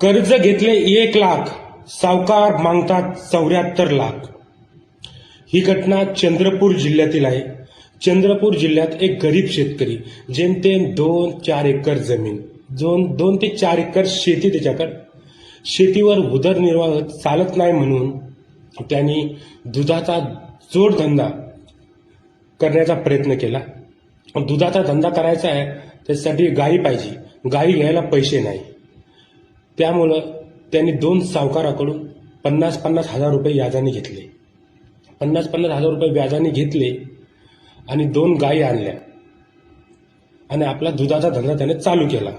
कर्ज घेतले एक लाख सावकार मागतात चौऱ्याहत्तर लाख. ही घटना चंद्रपूर जिल्ह्यातील आहे. चंद्रपूर जिल्ह्यात एक गरीब शेतकरी जेमतेम दोन चार एकर जमीन दोन दोन ते चार एकर शेती त्याच्याकडे. शेतीवर उदरनिर्वाह चालत नाही म्हणून त्यांनी दुधाचा जोडधंदा करण्याचा प्रयत्न केला. दुधाचा धंदा करायचा आहे त्यासाठी गाई पाहिजे. गाई घ्यायला पैसे नाही. त्यामुळं त्यांनी दोन सावकाराकडून पन्नास पन्नास हजार रुपये व्याजाने घेतले. पन्नास पन्नास हजार रुपये व्याजाने घेतले आणि दोन गायी आणल्या. आणि आपला दुधाचा धंदा त्याने चालू केला.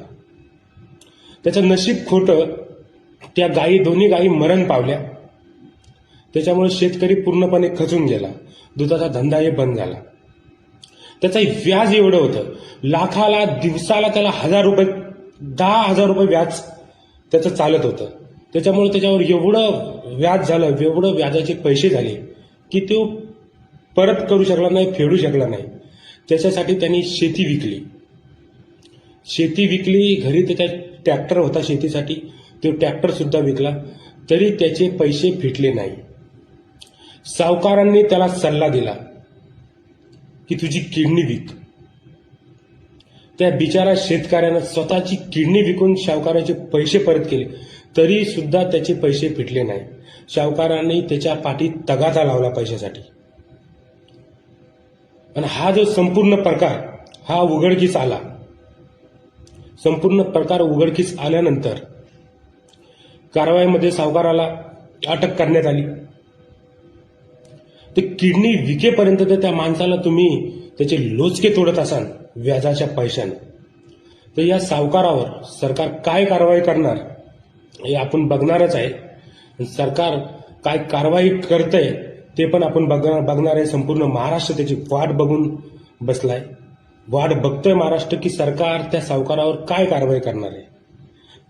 त्याचं नशीब खोटं त्या गायी दोन्ही गायी मरण पावल्या. त्याच्यामुळे शेतकरी पूर्णपणे खचून गेला. दुधाचा धंदाही बंद झाला. त्याचं व्याज एवढं होतं. लाखाला दिवसाला त्याला हजार रुपये दहा हजार रुपये व्याज त्याचं चालत होतं. त्याच्यामुळे त्याच्यावर एवढं व्याज झालं एवढं व्याजाचे पैसे झाले की तो परत करू शकला नाही फेडू शकला नाही. त्याच्यासाठी त्यांनी शेती विकली. शेती विकली घरी त्याच्या ट्रॅक्टर होता शेतीसाठी तो ट्रॅक्टरसुद्धा विकला तरी त्याचे पैसे फिटले नाही. सावकारांनी त्याला सल्ला दिला की तुझी किडनी विक. त्या बिचारा शेतकऱ्यानं स्वतःची किडनी विकून सावकाराचे पैसे परत केले. तरी सुद्धा त्याचे पैसे फिटले नाही. सावकारांनी त्याच्या पाठीत तगादा लावला पैशासाठी. आणि हा जो संपूर्ण प्रकार हा उघडकीस आला. संपूर्ण प्रकार उघडकीस आल्यानंतर कारवाईमध्ये सावकाराला अटक करण्यात आली. ते किडनी विकेपर्यंत तर त्या माणसाला तुम्ही त्याचे लोचके तोडत असाल. व्याजाच्या पैशाने. तर या सावकारावर सरकार काय कारवाई करणार हे आपण बघणारच आहे. सरकार काय कारवाई करतंय ते पण आपण बघणार बघणार आहे. संपूर्ण महाराष्ट्र त्याची वाट बघून बसलाय. वाट बघतोय महाराष्ट्र की सरकार त्या सावकारावर काय कारवाई करणार आहे.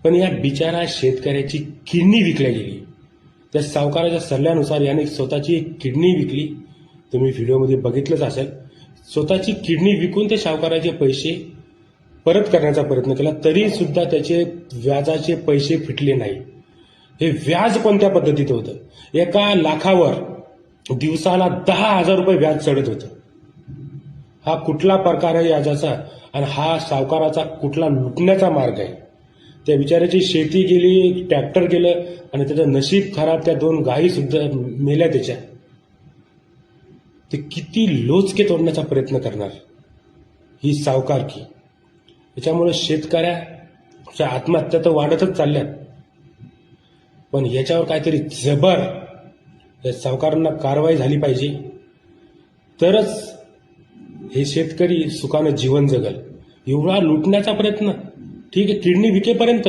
पण या बिचारा शेतकऱ्याची किडनी विकल्या गेली. त्या सावकाराच्या सल्ल्यानुसार याने स्वतःची एक किडनी विकली. तुम्ही व्हिडिओमध्ये बघितलंच असेल. स्वतःची किडनी विकून ते सावकाराचे पैसे परत करण्याचा प्रयत्न केला तरी सुद्धा त्याचे व्याजाचे पैसे फिटले नाही. हे व्याज कोणत्या पद्धतीत होतं? एका लाखावर दिवसाला दहा हजार रुपये व्याज चढत होतं. हा कुठला प्रकार आहे व्याजाचा आणि हा सावकाराचा कुठला लुटण्याचा मार्ग आहे? त्या बिचाऱ्याची शेती गेली ट्रॅक्टर गेलं आणि त्याचं नशीब खराब त्या दोन गायी सुद्धा मेल्या त्याच्या. ते किती लोचके तोडण्याचा प्रयत्न करणार? ही सावकारकी याच्यामुळे शेतकऱ्याच्या आत्महत्या तर वाढतच चालल्यात. पण याच्यावर काहीतरी जबर या सावकारांना कारवाई झाली पाहिजे. तरच हे शेतकरी सुखानं जीवन जगल. एवढा लुटण्याचा प्रयत्न. ठीक आहे किडनी विकेपर्यंत.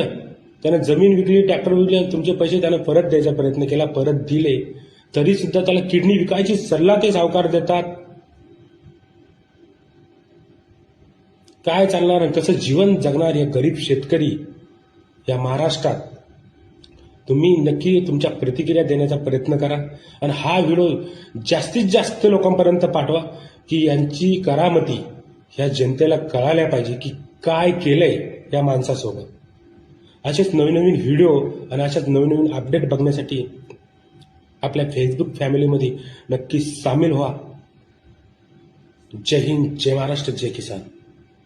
त्यानं जमीन विकली ट्रॅक्टर विकले तुमचे पैसे त्यानं परत द्यायचा प्रयत्न केला परत दिले. तरी सुद्धा त्याला किडनी विकायची सल्ला ते सावकार देतात. काय चालणार आणि कसं जीवन जगणार या गरीब शेतकरी या महाराष्ट्रात? तुम्ही नक्की तुमच्या प्रतिक्रिया देण्याचा प्रयत्न करा आणि हा व्हिडिओ जास्तीत जास्त लोकांपर्यंत पाठवा की यांची करामती ह्या जनतेला कळाल्या पाहिजे की काय केलंय या माणसासोबत. असेच नवीन नवीन व्हिडिओ आणि अशाच नवीन नवीन अपडेट बघण्यासाठी आपल्या फेसबुक फॅमिलीमध्ये नक्की सामील व्हा. जय हिंद जय महाराष्ट्र जय किसान.